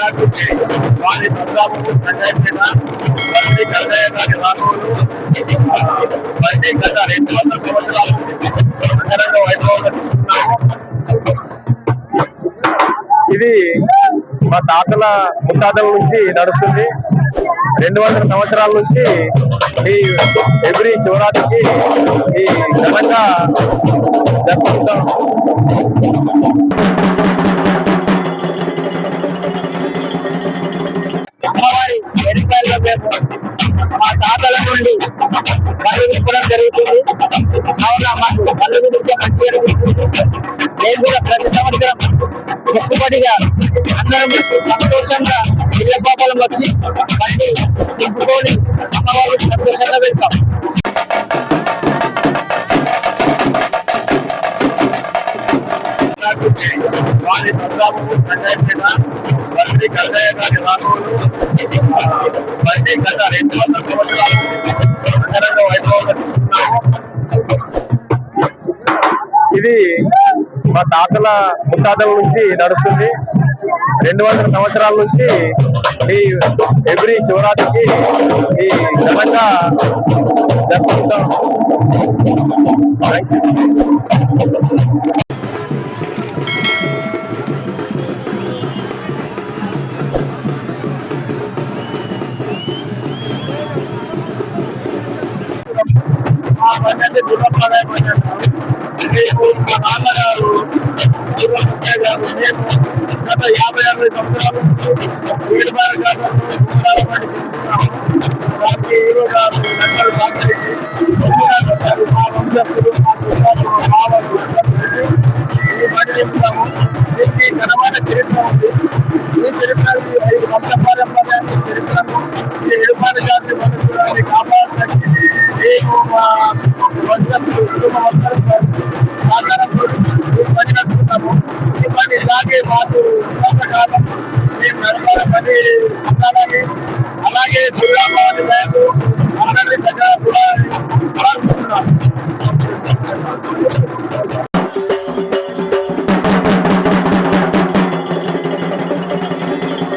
వారి గత రెండు వందల సంవత్సరాల ఇది మా తాతల ముత్తాతల నుంచి నడుస్తుంది. రెండు వందల సంవత్సరాల నుంచి ఈ ఎవ్రీ శివరాత్రికి ఈ ఘనంగా జరుపుకుంటాం. మా తాతల నుండి కళ్ళు విప్పడం జరుగుతుంది కావున మాకు కళ్ళు విడితే మంచి అనిపిస్తుంది నేను కూడా ప్రతి సంవత్సరం మొక్కుబడిగా అందరం సంతోషంగా ఇళ్ళ పాపలం వచ్చి బండి నింపుకొని అమ్మవారు సంతోషంగా వెళ్తాం నుంచి వారి ప్రతాపము సంజయపేట బండి కన్నయ్య గారి రాఘవులు గత రెండు వందల సంవత్సరాల ఇది మా తాతల ముత్తాతల నుంచి నడుస్తుంది. రెండు వందల సంవత్సరాల నుంచి ఈ ఎవ్రీ శివరాత్రికి ఈ ఘనంగా జరుపుకుంటాం. Thank you. మా పద్ధతి దురప్రదాయం అంటారు రేపు మా నాన్నగారు సత్య గారు మేము గత యాభై అరవై సంవత్సరాల నుంచి వీడి బార వారికి హీరో గారు అందరూ సహకరించి ఒక్కసారి మా వంశస్థులు మా చుట్టాలు మా మామలు అందరూ కలిసి ఈ పని చెప్తాము దీనికి ఘనమైన చరిత్ర ఉంది ఈ చరిత్ర ఈ ఐదు వంశ పారంపర్యాన్ని చరిత్రను ఈ ఎడుపాటి జాతి మనుషులని కాపాడడానికి మేము మా మాకు ఉన్నతకాలం మేము నడపాల పని అలాగే దుర్గాభవాని దయకు అందరినీ దగ్గర కూడా